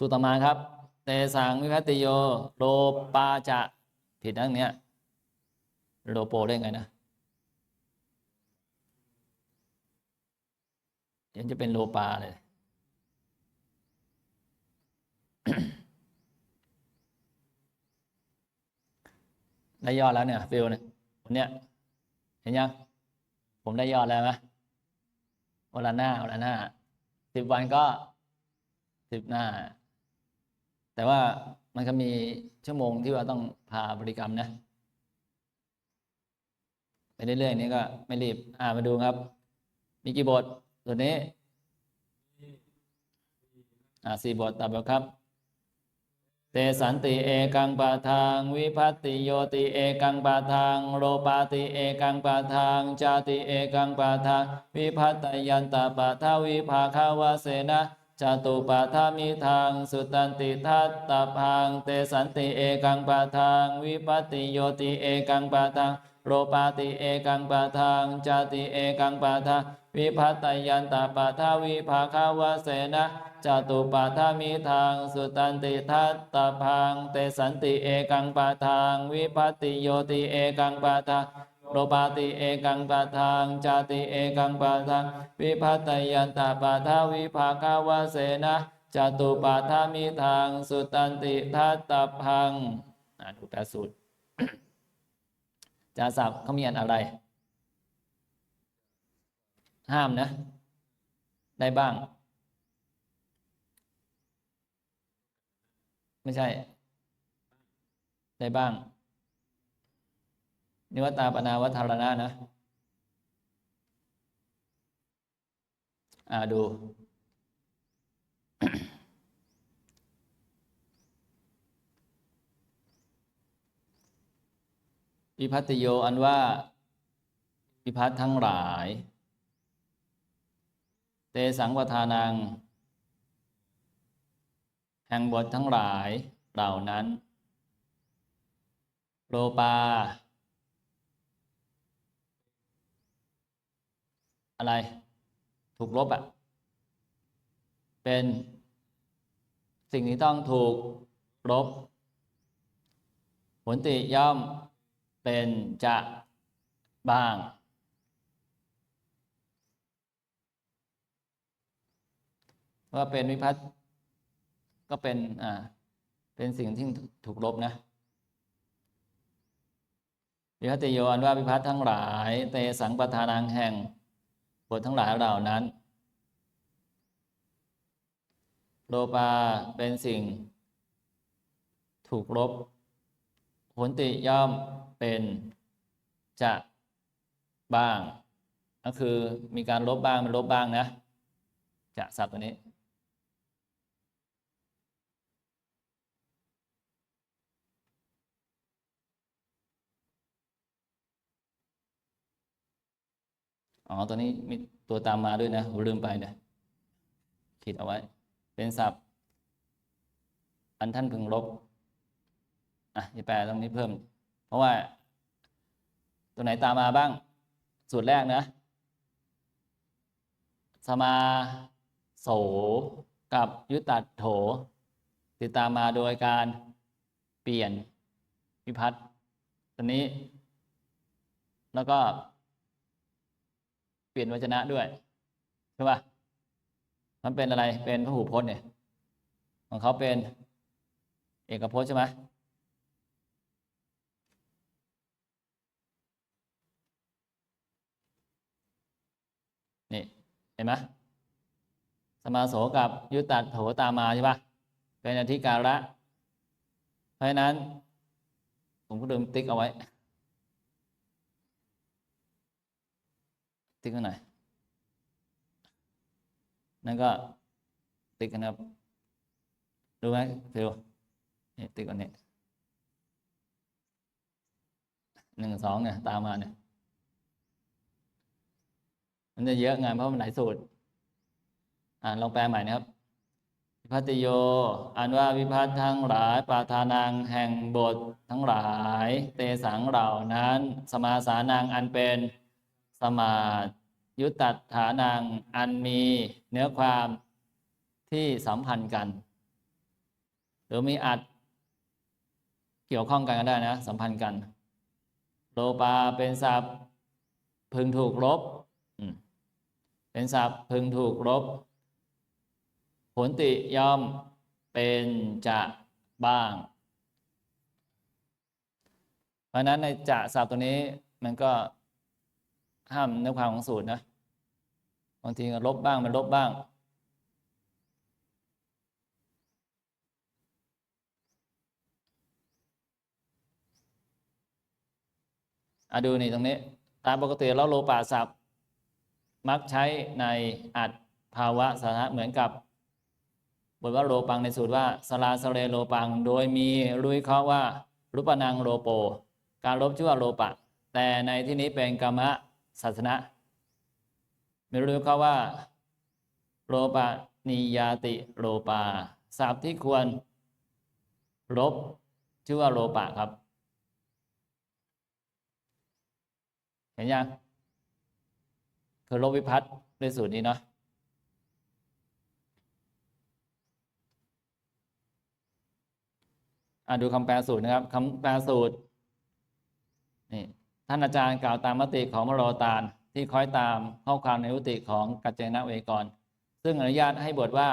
สูตรต่อมาครับ เตสังวิพัติโยโลปาจะผิดนะตรงเนี้ยโลโปได้ไงนะเดี๋ยวจะเป็นโลปาเลยได้ยอดแล้วเนี่ยฟิลเนี่ยคนเนี้ยเห็นยังผมได้ยอดแล้วไหมวันละหน้าวันละหน้าสิบวันก็สิบหน้า แต่ว่ามันก็มีชั่วโมงที่ว่าต้องพาบริกรรมนะ ไปเรื่อยๆนี้ก็ไม่รีบ อ่ามาดูครับ มีกี่บทตัวนี้ อ่าสี่บทตามแบครับเตสันติเอกังปะทาง วิพัตติโยติเอกังปะทางโรปาติเอกังปะทาง จาติเอกังปะทาง วิพัตตยันตาปะทาวิภาคาวาเสนะ จตุปะทามิทางสุตันติทัตตพังเตสันติเอกังปะทางวิพัตติโยติเอกังปะทางโรปาติเอกังปะทางจาติเอกังปะทางวิพัตตยันตปะทาวิภาคาวาเสนะจตุปาทามิทางสุตันติทัตตพังเตสันติเอกังปะทางวิพัตติโยติเอกังปะทาง โรปาติเอกังปะทางจาติเอกังปะทางวิพัตตยันตปาทาวิภาคาวาเสนะจตุปาทามิทาง สุตันติทัตตพังอ่านดูแปสูตรจาศัพท์เขามีอันอะไร ห้ามนะ ได้บ้าง ไม่ใช่ ได้บ้าง นิวตตาปนาวัฏารณะนะอ่าดู วิพัติโยอันว่าวิพัตทั้งหลาย เตสังวทานัง แห่งบททั้งหลายเหล่านั้น โลปา อะไร ถูกลบอะ่ะ เป็นสิ่งที่ต้องถูกลบ ผลติย่อมเป็นจะบ้าง ว่าเป็นวิพัฒน์ก็เป็นอ่าเป็นสิ่งที่ถูกลบนะวิพัตติโยอันว่าวิพัฒน์ทั้งหลาย เตสังปทานังแห่ง บททั้งหลายเหล่านั้น โลปาเป็นสิ่ง ถูกลบผลติย่อมเป็นจะบ้าง ก็คือมีการลบบ้างมันลบบ้างนะ จะศัพท์ตัวนี้ อ๋อตัวนี้มีตัวตามมาด้วยนะผมลืมไปเนี่ยขีดเอาไว้ เป็นศัพท์อันท่านพึงลบอะจะแปลตรงนี้เพิ่ม เพราะว่า ตัวไหนตามมาบ้าง สูตรแรกนะ สมาโสกับยุตัดโถติดตามมาโดยการเปลี่ยนวิพัฒน์ตัวนี้ แล้วก็ ลี่ยนวจนะด้วยใช่ป่ะมันเป็นอะไรเป็นพหูพจน์เนี่ย ของเขาเป็นเอกพจน์ใช่ไหมนี่เห็นไหมสมาโสกับยุตตัดโถตามมาใช่ปะเป็นอธิการะ เพราะฉะนั้น ผมก็เดิมติ๊กเอาไว้ ติ๊กกันหน่อยนั่นก็ติ๊กกันครับดูไหมฟิวนี่ติ๊กกันนี้หนึ่งสองเนี่ยตามมาเนี่ยมันจะเยอะงานเพราะมันหลายสูตร อ่านลองแปลใหม่นะครับ วิพัตติโยอันว่าวิพัตทั้งหลายปาทานังแห่งบททั้งหลาย เตสังเหล่านั้น สมาสานังอันเป็นสมา ยุตตัฐานังอันมีเนื้อความที่สัมพันธ์กัน หรือมีอัดเกี่ยวข้องกันก็ได้นะ สัมพันธ์กัน โลปาเป็นศัพท์พึงถูกลบเป็นศัพท์พึงถูกลบ ผลติย่อมเป็นจะบ้าง เพราะนั้นในจะศัพท์ตัวนี้มันก็ห้ามเนื้อความของสูตรนะ บางทีก็ลบบ้างมันลบบ้างอะดูนี่ตรงนี้ ตามปกติแล้วโลปาศัพท์ มักใช้ในอัดภาวะสาระเหมือนกับบทว่าโลปังในสูตรว่าสลาสเลโลปัง โดยมีรุยเคาะว่ารูปนังโลโป การลบชื่อว่าโลปะ แต่ในที่นี้เป็นกรรมะศาสนะ ไมีรุยเคาว่า โลปะนิยาติโลปาศัพท์ที่ควรลบชื่อว่าโลปะครับ เห็นยังคือลบวิพัฒน์ด้วยสูตรนี้เนาะอะดูคำแปลสูตรนะครับคำแปลสูตรนี่ท่านอาจารย์กล่าวตามมติของมโรตาน ที่คอยตามข้อความในอุติของกัจเจนะเวกร ซึ่งอนุญาตให้บทว่า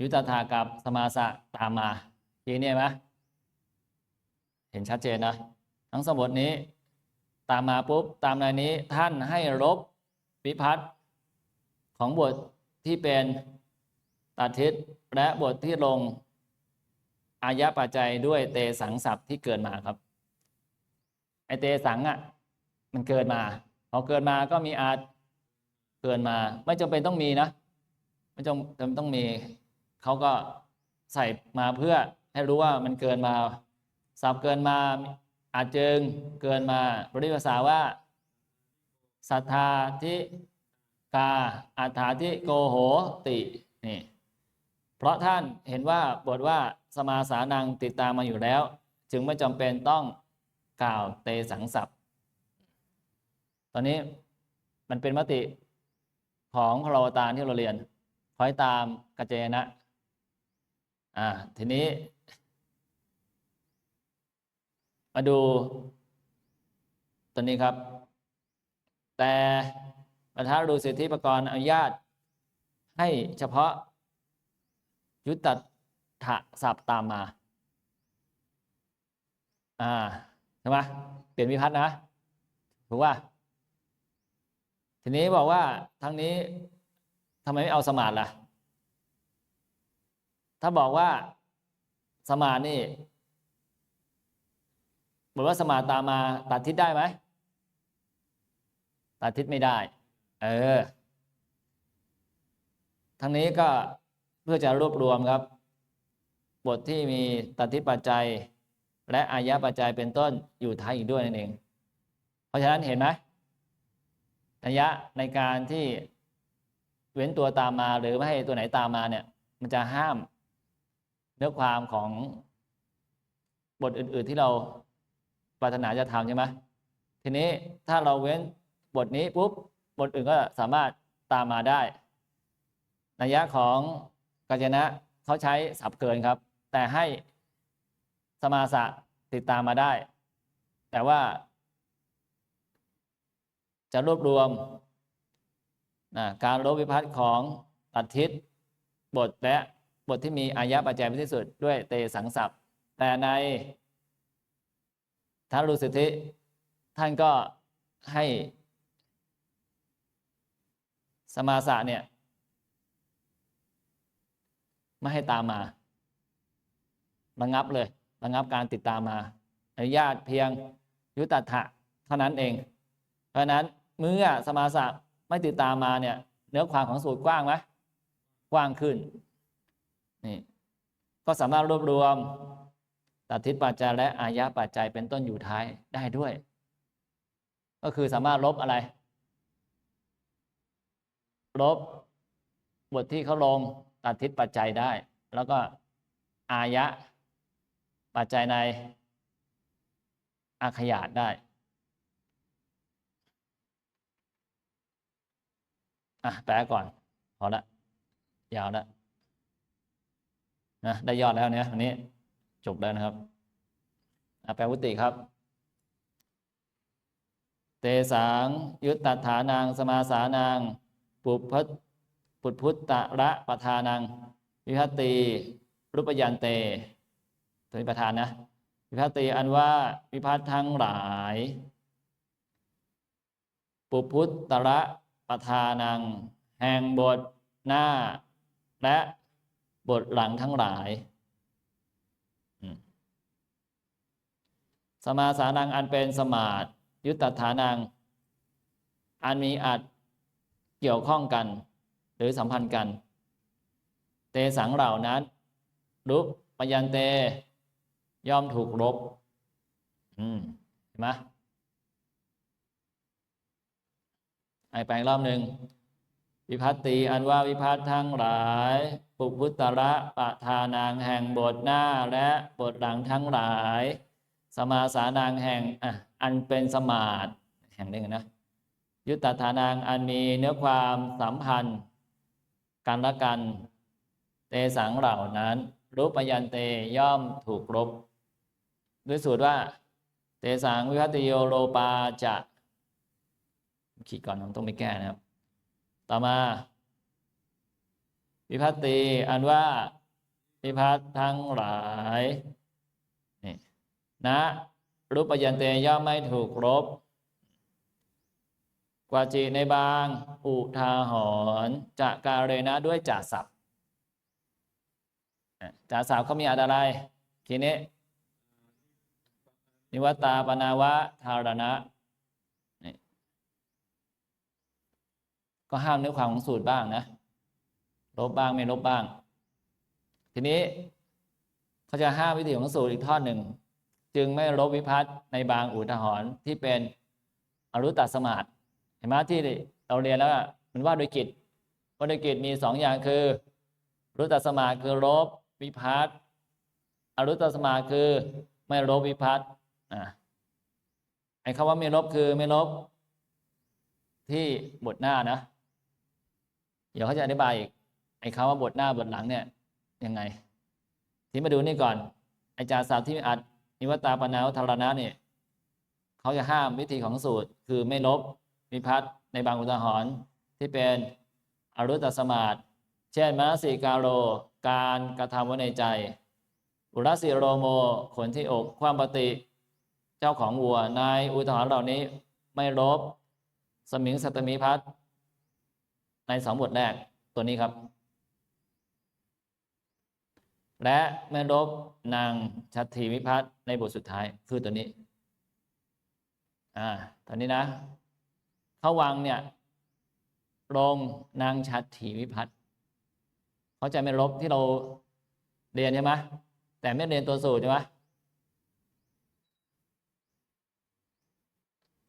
ยุตธากับสมาสะตามมาทีนี้ไหมเห็นชัดเจนนะ ทั้งสมบทนี้ ตามมาปุ๊บ ตามในนี้ท่านให้ลบวิพัฒน์ของบทที่เป็นตัดทิศและบทที่ลงอายะปัจจัยด้วยเตสังศัพท์ที่เกิดมาครับ ไอเตสังอะ มันเกิดมา พอเกิดมาก็มีอาจเกิดมา ไม่จำเป็นต้องมีนะไม่จำเป็นต้องมีเขาก็ใส่มาเพื่อให้รู้ว่ามันเกินมาศัพท์เกินมาอาจจึงเกินมาบริภาษาว่าศรัทธาทิกาอัฏฐาทิโกโหตินี่เพราะท่านเห็นว่าบทว่าสมาสานังติดตามมาอยู่แล้ว จึงไม่จำเป็นต้องกล่าวเตสังศัพท์ ตอนนี้มันเป็นมติของพราวตารที่เราเรียนคอยตามกัจเจนะ อ่า ทีนี้ มาดูตัวนี้ครับ แต่ประธานดูสิทธิประกรณ์อนุญาต ให้เฉพาะ ยุตตถะศัพท์ตามมา อ่า ใช่ไหมเปลี่ยนวิพัฒน์นะ ถูกว่า ทีนี้บอกว่าทั้งนี้ทำไมไม่เอาสมาธิล่ะ ถ้าบอกว่าสมาธินี่บอกว่าสมาธิตามมาตัดทิศได้ไหมตัดทิศไม่ได้ เออทั้งนี้ก็เพื่อจะรวบรวมครับ บทที่มีตัดทิศปัจจัย และอายะปัจจัยเป็นต้นอยู่ท้ายอีกด้วยนั่นเอง เพราะฉะนั้นเห็นไหม นัยยะในการที่เว้นตัวตามมาหรือไม่ให้ตัวไหนตามมาเนี่ยมันจะห้ามเนื้อความของบทอื่น ๆที่เราปรารถนาจะทำใช่ไหมทีนี้ถ้าเราเว้นบทนี้ปุ๊บบทอื่นก็สามารถตามมาได้นัยยะของกัจจนะเขาใช้สับเกินครับ แต่ให้สมาสะติดตามมาได้ แต่ว่า จะรวบรวมนะการลบวิพัฒน์ของตัดทิศบทและบทที่มีอายะปัจจัยเป็นที่สุดด้วยเตสังสับแต่ในทารู้สิทธิท่านก็ให้สมาสะเนี่ยไม่ให้ตามมาระงับเลยระงับการติดตามมาอนุญาตเพียงยุตถะเท่านั้นเอง เพราะนั้น เมื่อสมาสะไม่ติดตามมาเนี่ยเนื้อความของสูตรกว้างไหมกว้างขึ้นนี่ก็สามารถรวบรวมตัดทิศปัจจัยและอายะปัจจัยเป็นต้นอยู่ท้ายได้ด้วย ก็คือสามารถลบอะไร ลบบทที่เขาลงตัดทิศปัจจัยได้ แล้วก็อายะปัจจัยในอาขยาตได้ อะแปลก่อนพอละยาวละนะได้ยอดแล้วเนี่ยอันนี้จบแล้วนะครับอะแปลวุติครับ เตสังยุตตถานังสมาสานังปุพพปุพพุตตะระปทานัง วิพัตติรูปยันเตตัวนี้ประธานนะวิพัตติอันว่าวิพัตทั้งหลาย ปุพพุตตระ ปทานัง แห่งบทหน้า และบทหลังทั้งหลาย สมาสานังอันเป็นสมาธิยุตตฐานัง อันมีอัดเกี่ยวข้องกัน หรือสัมพันธ์กัน เตสังเหล่านั้นรุปปยันเตย่อมถูกลบ อืมเห็นไหม ไอแปลงรอบหนึ่งวิพัตติอันว่าวิพัตทั้งหลาย ปุพุตตระปะทานางแห่งบทหน้าและบทหลังทั้งหลาย สมาสานางแห่งอะอันเป็นสมาดแห่งหนึ่งนะยุตตฐานางอันมีเนื้อความสัมพันธ์กันละกัน เตสังเหล่านั้นรูปยันเตย่อมถูกลบด้วยสูตรว่า เตสังวิพัตติโยโลปาจะ ขีดก่อนผมต้องไม่แก้นะครับ ต่อมาวิพัตติอันว่าวิพัตทั้งหลายนี่นะรูปยันเตย่อมไม่ถูกลบกว่าจีในบาง อุทาหรณ์จะการเรนะด้วยจ่าศัพท์จ่าศัพท์เขามีอะไรทีนี้นิวัตตาปนาวะธารณะนี่ ก็ห้ามเนื้อความของสูตรบ้างนะลบบ้างไม่ลบบ้าง ทีนี้เขาจะห้ามวิธีของสูตรอีกท่อนหนึ่ง จึงไม่ลบวิพัฒน์ในบางอุทหรณ์ที่เป็นอรุตตสมาธิเห็นไหมที่เราเรียนแล้วมันว่าโดยกิจว่าโดยกิจมีสองอย่างคืออรุตตสมาธิคือลบวิพัฒน์อรุตตสมาธิคือไม่ลบวิพัฒน์อ่าไอ้คำว่าไม่ลบคือไม่ลบที่บทหน้านะ เดี๋ยวเขาจะอธิบายอีกไอ้คำว่าบทหน้าบทหลังเนี่ยยังไง ที่มาดูนี่ก่อนอาจารย์สาวที่อัดนิวตาปนาวธารณะเนี่ยเขาจะห้ามวิธีของสูตรคือไม่ลบวิพัฒน์ในบางอุทาหรณ์ที่เป็นอรุตสมาธิเช่นมนสิกาโร การกระทำไว้ในใจ อุรสิโรโมขนที่อกความปฏิเจ้าของวัวในอุทาหรณ์เหล่านี้ไม่ลบ สมิงสัตมีพัฒ ในสองบทแรกตัวนี้ครับ และแม่ลบนางชัตถีวิพัฒน์ในบทสุดท้ายคือตัวนี้ อ่าตอนนี้นะเขาวังเนี่ยลงนางชัตถีวิพัฒน์เขาจะไม่ลบที่เราเรียนใช่ไหมแต่ไม่เรียนตัวสูตรใช่ไหม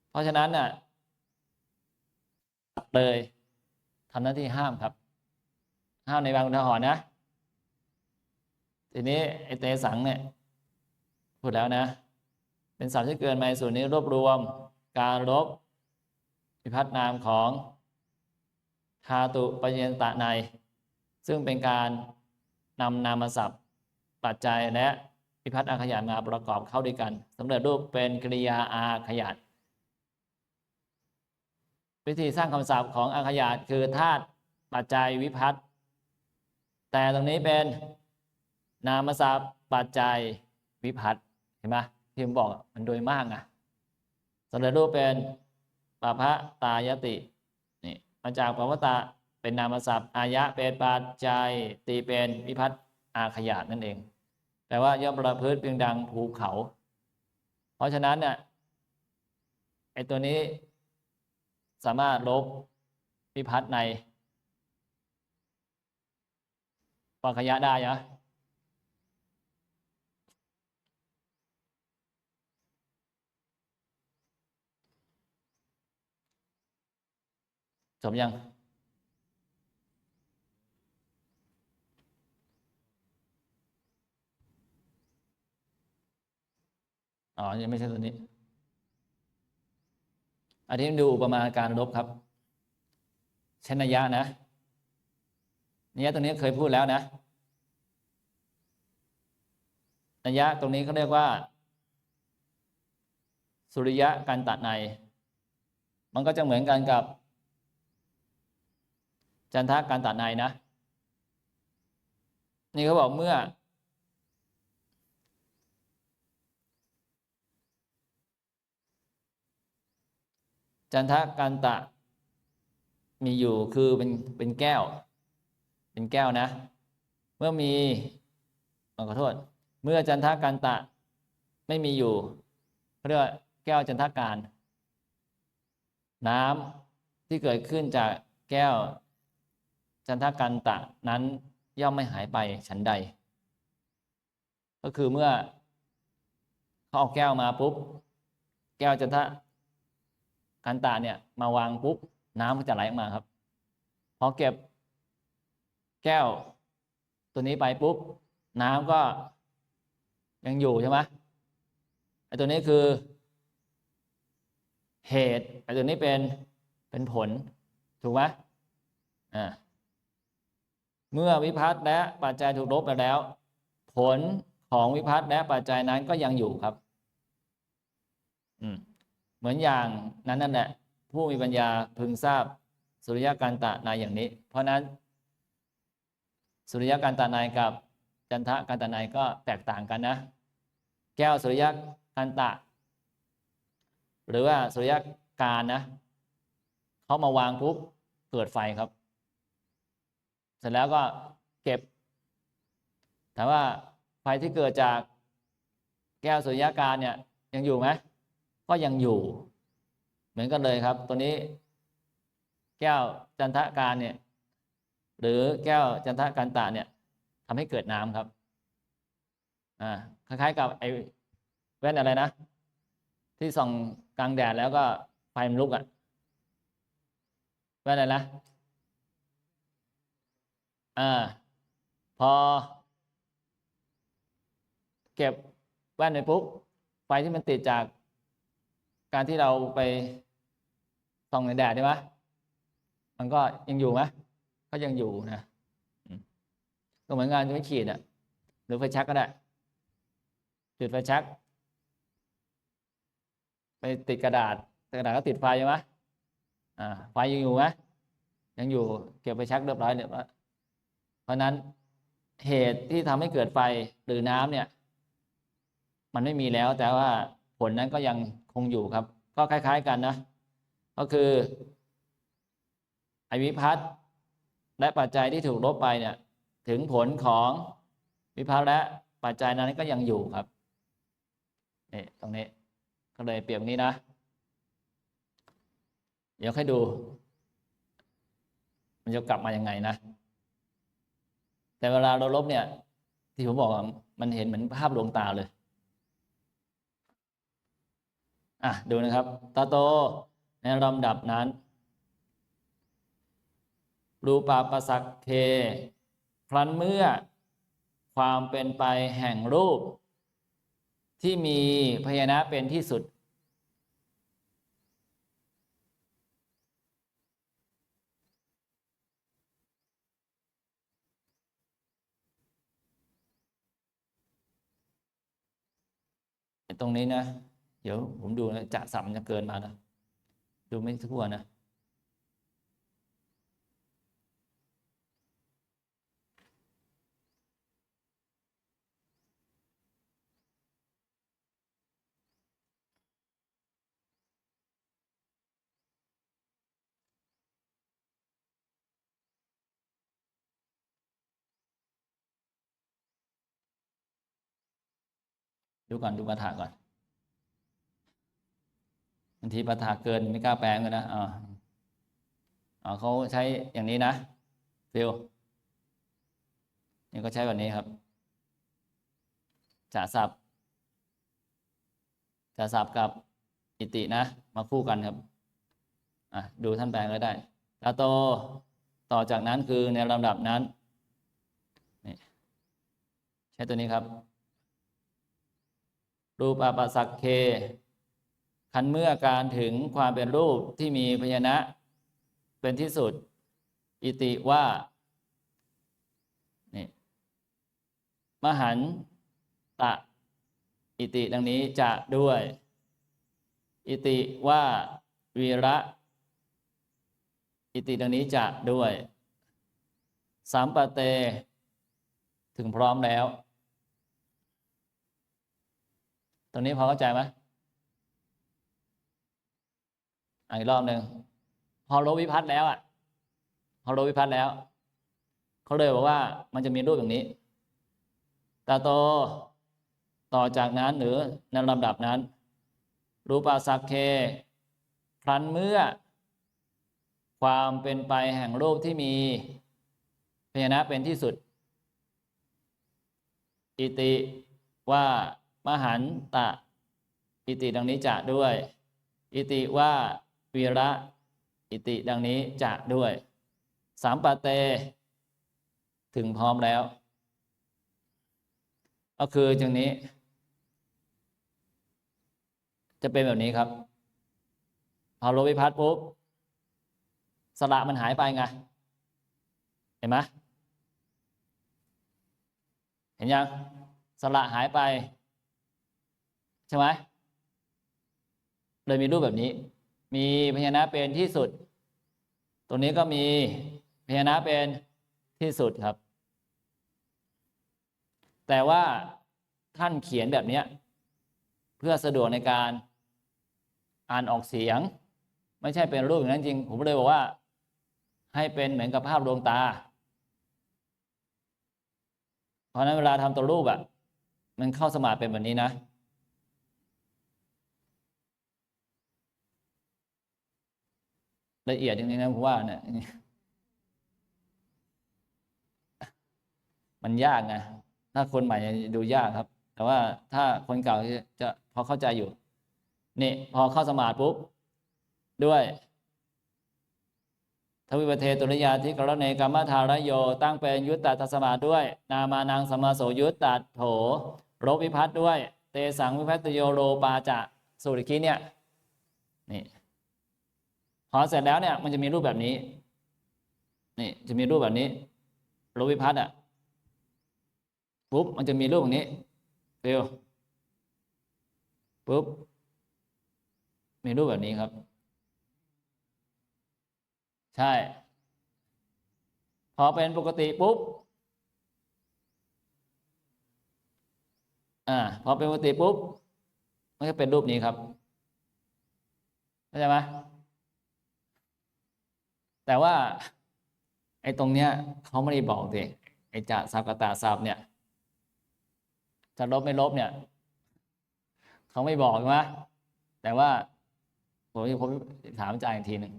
เพราะฉะนั้นน่ะเลย ทำหน้าที่ห้ามครับ ห้ามในบางอุทาหรณ์นะ ทีนี้ไอเตสังเนี่ยพูดแล้วนะ เป็นสัตว์ที่เกินมาในส่วนนี้รวบรวม การลบพิพัฒนามของธาตุปญญตะใน ซึ่งเป็นการนำนามศัพท์ปัจจัยและพิพัฒน์อาขยานมาประกอบเข้าด้วยกันสำเร็จรูปเป็นกริยาอาขยาน วิธีสร้างคำศัพท์ของอาขยาตคือธาตุปัจจัยวิพัฒน์แต่ตรงนี้เป็นนามศัพท์ปัจจัยวิพัฒน์เห็นไหมที่ผมบอกมันโดยมากอะสำเร็จรูปเป็นปะพะตายตินี่มาจากปะพะตาเป็นนามศัพท์อายะเป็นปัจจัยตีเป็นวิพัฒน์อาขยาตนั่นเองแปลว่าย่อมประพฤติเพียงดังภูเขา เพราะฉะนั้นเนี่ยไอตัวนี้ สามารถลบวิพัฒน์ในปัขยะได้ยะจบยังอ๋อ ยังไม่ใช่ตัวนี้ อันนี้ดูอุปมาณการลบครับเชนนยะนะนิยะตัวนี้เคยพูดแล้วนะนัยยะตรงนี้เขาเรียกว่า สุริยะการตัดใน มันก็จะเหมือนกันกับ จันทะการตัดในนะ นี่เขาบอกเมื่อ จันทะกันตะ มีอยู่คือเป็นเป็นแก้ว เป็นแก้วนะ เมื่อมีขอโทษ เมื่อจันทกันตะ ไม่มีอยู่เรียกว่าแก้วจันทการ น้ำที่เกิดขึ้นจากแก้ว จันทกันตะนั้นย่อมไม่หายไปฉันใด ก็คือเมื่อเขาเอาแก้วมาปุ๊บ แก้วจันทะ กันตะเนี่ยมาวางปุ๊บน้ำก็จะไหลออกมาครับ พอเก็บแก้วตัวนี้ไปปุ๊บ น้ำก็ยังอยู่ใช่ไหมไอ้ตัวนี้คือ เหตุไอ้ตัวนี้เป็นเป็นผลถูกไหมอ่าเมื่อวิพัฒน์และปัจจัยถูกลบไปแล้ว ผลของวิพัฒน์และปัจจัยนั้นก็ยังอยู่ครับ อืม เหมือนอย่างนั้นนั่นแหละผู้มีปัญญาพึงทราบสุริยการตะนายอย่างนี้ เพราะนั้น สุริยการตะนายกับจันทะการตะนายก็แตกต่างกันนะ แก้วสุริยการตะ หรือว่าสุริยการนะเขามาวางปุ๊บเกิดไฟครับ เสร็จแล้วก็เก็บถามว่าไฟที่เกิดจากแก้วสุริยการเนี่ยยังอยู่ไหม ก็ยังอยู่ เหมือนกันเลยครับ ตัวนี้ แก้วจันทการเนี่ย หรือแก้วจันทกันตะเนี่ยทำให้เกิดน้ำครับอ่าคล้ายๆกับไอ้แว่นอะไรนะ ที่ส่องกลางแดดแล้วก็ไฟมันลุกอะ่ะแว่นอะไรนะอ่าพอ เก็บแว่นไปปุ๊บไฟที่มันติดจาก การที่เราไปส่องในแดดใช่ไหมมันก็ยังอยู่ไหมก็ยังอยู่นะอืมก็เหมือนงานไม่ขีดอะ หรือไฟแชักก็ได้ จุดไฟแชัก ไปติดกระดาษกระดาษก็ติดไฟใช่ไหมอ่าไฟยังอยู่ไหมยังอยู่เก็บไฟแชักเรียบร้อยเรียบร้อยเพราะนั้นเหตุที่ทำให้เกิดไฟหรือน้ำเนี่ย มันไม่มีแล้ว แต่ว่าผลนั้นก็ยัง คงอยู่ครับ ก็คล้าย ๆกันนะ ก็คือไอวิพัฒน์และปัจจัยที่ถูกลบไปเนี่ย ถึงผลของวิพัฒน์และปัจจัยนั้นก็ยังอยู่ครับนี่ตรงนี้ก็เลยเปรียบนี้นะ เดี๋ยวให้ดู มันจะกลับมายังไงนะ แต่เวลาเราลบเนี่ย ที่ผมบอกมันเห็นเหมือนภาพลวงตาเลย อะดูนะครับตาโตในลำดับนั้น รูปาปสักเคครั้นเมื่อความเป็นไปแห่งรูป ที่มีพยานะเป็นที่สุด ตรงนี้นะ เดี๋ยวผมดูนะจะสัมจะเกินมานะ ดูไม่ทั่วนะดูก่อนดูปัญหาก่อนางทีปัญหาเกินไม่กล้าแปลงเลยนะอ่าอ๋อเขาใช้อย่างนี้นะฟิลนี่ก็ใช้แบบนี้ครับจะสับจะสับกับอิตินะ มาคู่กันครับ อะดูท่านแปลงก็ได้ตาโตต่อจากนั้นคือในลำดับนั้นนี่ใช้ตัวนี้ครับ รูปาปสักเค คันเมื่อการถึงความเป็นรูปที่มีพยานะ เป็นที่สุด อิติว่านี่มหันตะ อิติดังนี้จะด้วย อิติว่าวีระ อิติดังนี้จะด้วย สามปะเต ถึงพร้อมแล้ว ตรงนี้พอเข้าใจไหมอะ อีกรอบหนึ่งพอรู้วิพัฒน์แล้วอะพอรู้วิพัฒน์แล้ว เขาเลยบอกว่ามันจะมีรูปอย่างนี้ตาโตต่อจากนั้นหรือในลำดับนั้น รูปาสักเคครั้นเมื่อ ความเป็นไปแห่งรูปที่มีพยานะเป็นที่สุด อิติว่ามหันตะ อิติดังนี้จะด้วย อิติว่า วีระอิติดังนี้จะด้วย สามปะเต ถึงพร้อมแล้ว ก็คืออย่างนี้ จะเป็นแบบนี้ครับ พอโลวิพัฒน์ปุ๊บสระมันหายไปไง เห็นไหมเห็นยังสระหายไป ใช่ไหมเลยมีรูปแบบนี้ มีพญานะเป็นที่สุด ตรงนี้ก็มีพญานะเป็นที่สุดครับ แต่ว่าท่านเขียนแบบนี้เพื่อสะดวกในการอ่านออกเสียง ไม่ใช่เป็นรูปอย่างนั้นจริง ผมเลยบอกว่า ให้เป็นเหมือนกับภาพดวงตา เพราะนั้นเวลาทำตัวรูปอะมันเข้าสมาธิเป็นแบบนี้นะ ละเอียดจริงๆนะผมว่าเนี่ยมันยากไงถ้าคนใหม่ดูยากครับ แต่ว่าถ้าคนเก่าจะพอเข้าใจอยู่ นี่ พอเข้าสมาธิปุ๊บ ด้วยทวิปเทตุริยาที่กรณีกรรมธารโย ตั้งเป็นยุตตทัสสมาธิด้วย นามานังสมาโสยุตตัดโถรบวิพัฒด้วย เตสังวิพัตโยโรปาจะสุริคีเนี่ย นี่ พอเสร็จแล้วเนี่ยมันจะมีรูปแบบนี้ นี่จะมีรูปแบบนี้รบวิพัฒน์อะปุ๊บมันจะมีรูปอย่างนี้ฟิลปุ๊บมีรูปแบบนี้ครับ ใช่ พอเป็นปกติปุ๊บอ่าพอเป็นปกติปุ๊บมันก็เป็นรูปนี้ครับเข้าใจไหม แต่ว่า ไอ้ตรงเนี้ยเขาไม่ได้บอกเด็ไอ้จะสับกตาสับเนี่ยจะลบไม่ลบเนี่ยเขาไม่บอกใช่ไหมแต่ว่าผมผมถามอาจารย์อีกทีหนึ่ง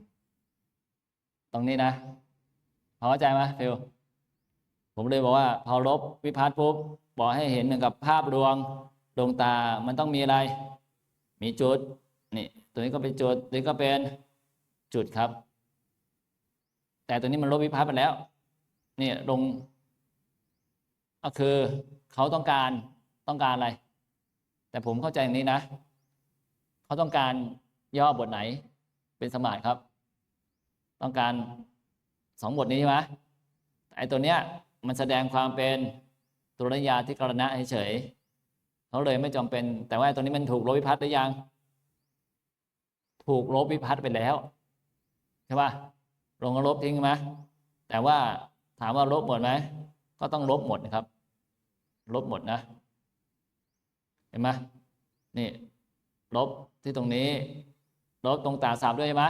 ตรงนี้นะพอเข้าใจไหมฟิลผมเลยบอกว่า พอลบวิพัฒน์ปุ๊บบอกให้เห็นเหมือนกับภาพดวงดวงตามันต้องมีอะไร มีจุดนี่ ตัวนี้ก็เป็นจุดตัวนี้ก็เป็นจุดครับ แต่ตัวนี้มันลบวิพัฒน์ไปแล้วนี่ลงก็คือเขาต้องการต้องการอะไร แต่ผมเข้าใจอย่างนี้นะ เขาต้องการย่อบทไหน เป็นสมาธิครับ ต้องการสองบทนี้ใช่ไหมไอ้ตัวเนี้ยมันแสดงความเป็นตุรยาที่กรณะเฉยเขาเลยไม่จำเป็น แต่ว่าตัวนี้มันถูกลบวิพัฒน์หรือยัง ถูกลบวิพัฒน์ไปแล้วใช่ป่ะ ลงก็ลบทิ้งไหมแต่ว่าถามว่าลบหมดไหมก็ต้องลบหมดนะครับ ลบหมดนะ เห็นไหมนี่ ลบที่ตรงนี้ ลบตรงตาสาบด้วยใช่ไหม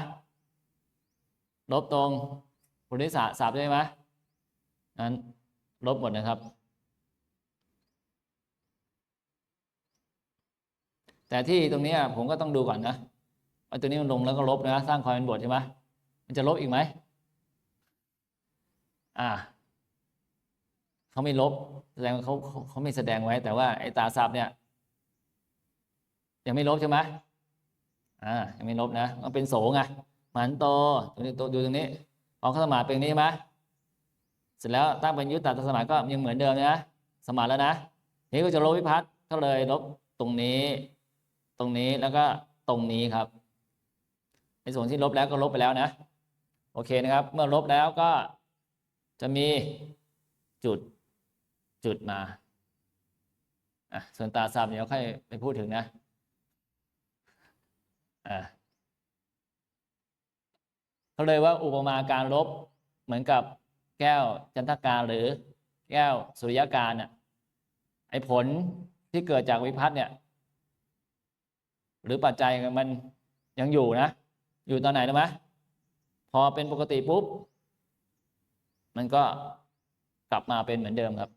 ลบตรงปุริสาสาบด้วยไหมนั้นลบหมดนะครับ แต่ที่ตรงนี้ผมก็ต้องดูก่อนนะว่าตัวนี้มันลงแล้วก็ลบนะ สร้างความเป็นบทใช่ไหม มันจะลบอีกไหมอ่าเขาไม่ลบ แสดงว่าเขาเขาไม่แสดงไว้ แต่ว่าไอ้ตาสับเนี่ยยังไม่ลบใช่ไหมอ่ายังไม่ลบนะมันเป็นโสไงมันโตตรงนี้ตัวดูตรงนี้พอเขาสมาธิเป็นนี้ใช่ไหมเสร็จแล้วตั้งเป็นยุตตาสมาธิก็ยังเหมือนเดิมนะสมาธิแล้วนะนี่ก็จะลบวิพัฒน์ก็เลยลบตรงนี้ ตรงนี้แล้วก็ตรงนี้ครับในส่วนที่ลบแล้วก็ลบไปแล้วนะ โอเคนะครับ เมื่อลบแล้วก็จะมีจุดจุดมาอะส่วนตาสับเดี๋ยวค่อยไปพูดถึงนะอ่าเขาเลยว่าอุปมาการลบเหมือนกับแก้วจันทการหรือแก้วสุริยการน่ะไอ้ผลที่เกิดจากวิพัฒน์เนี่ย หรือปัจจัยมันยังอยู่นะ อยู่ตอนไหนรู้ไหม อเป็นปกติปุ๊บ มันก็กลับมาเป็นเหมือนเดิมครับ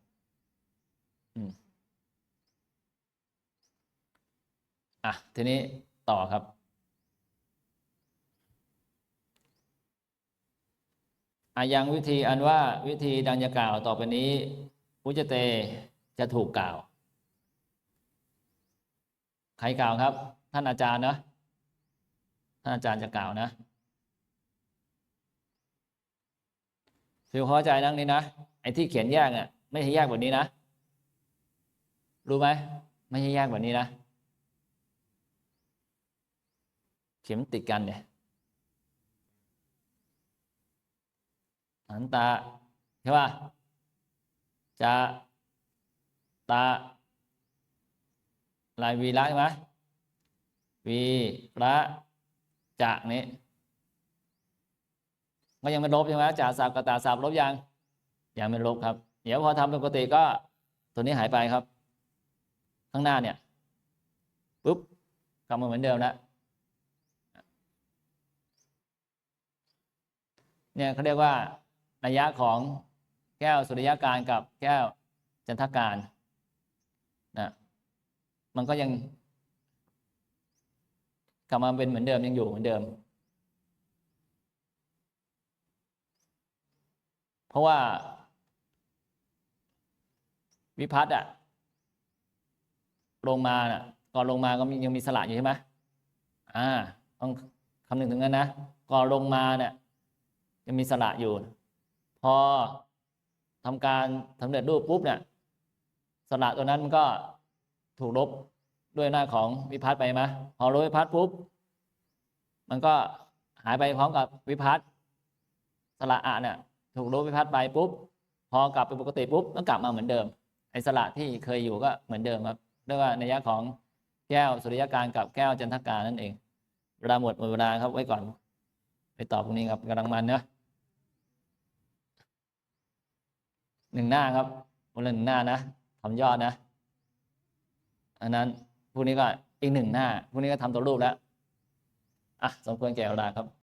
อะ ทีนี้ต่อครับ อายังวิธีอันว่าวิธีดังจะกล่าวต่อไปนี้อุจเตจะถูกกล่าว ใครกล่าวครับ ท่านอาจารย์นะท่านอาจารย์จะกล่าวนะ ฟิวเข้าใจนั่งนี้นะไอ้ที่เขียนแยกเนี่ยไม่ใช่แยกแบบนี้นะ รู้ไหมไม่ใช่แยกแบบนี้นะ เข็มติดกันเนี่ยหันตาใช่ป่ะจะตาลายวีระใช่ไหมวีระจะนี้ ก็ยังไม่ลบใช่ไหมจ่าสับกับตาสับลบยังยังไม่ลบครับ เดี๋ยวพอทำปกติก็ตัวนี้หายไปครับ ข้างหน้าเนี่ยปุ๊บกลับมาเหมือนเดิมแล้วเนี่ยเขาเรียกว่าระยะของแก้วสุริยการกับแก้วจันทการนะมันก็ยังกลับมาเป็นเหมือนเดิมยังอยู่เหมือนเดิม เพราะว่า วิพัฒน์อะลงมาน่ะก่อนลงมาก็มียังมีสละอยู่ใช่ไหมอ่า ต้องคำนึงถึงนั้นนะก่อนลงมาเนี่ยยังมีสละอยู่ พอทำการสำเร็จรูปปุ๊บเนี่ยสละตัวนั้นมันก็ถูกลบด้วยหน้าของวิพัฒน์ไปไหมพอลบวิพัฒน์ปุ๊บมันก็หายไปพร้อมกับวิพัฒน์สละอะเนี่ย ถูกลบวิพัฒน์ไปปุ๊บ พอกลับไปปกติปุ๊บก็กลับมาเหมือนเดิม ไอสละที่เคยอยู่ก็เหมือนเดิมครับเรียกว่าในยะของแก้วสุริยการกับแก้วจันทการนั่นเอง เวลาหมดหมดเวลาครับไว้ก่อน ไปตอบพรุ่งนี้ครับกำลังมันเนอะหนึ่งหน้าครับวันละหนึ่งหน้านะทำยอดนะอันนั้นพรุ่งนี้ก็อีกหนึ่งหน้าพรุ่งนี้ก็ทำตัวรูปแล้วอะสมควรแก่เวลาครับ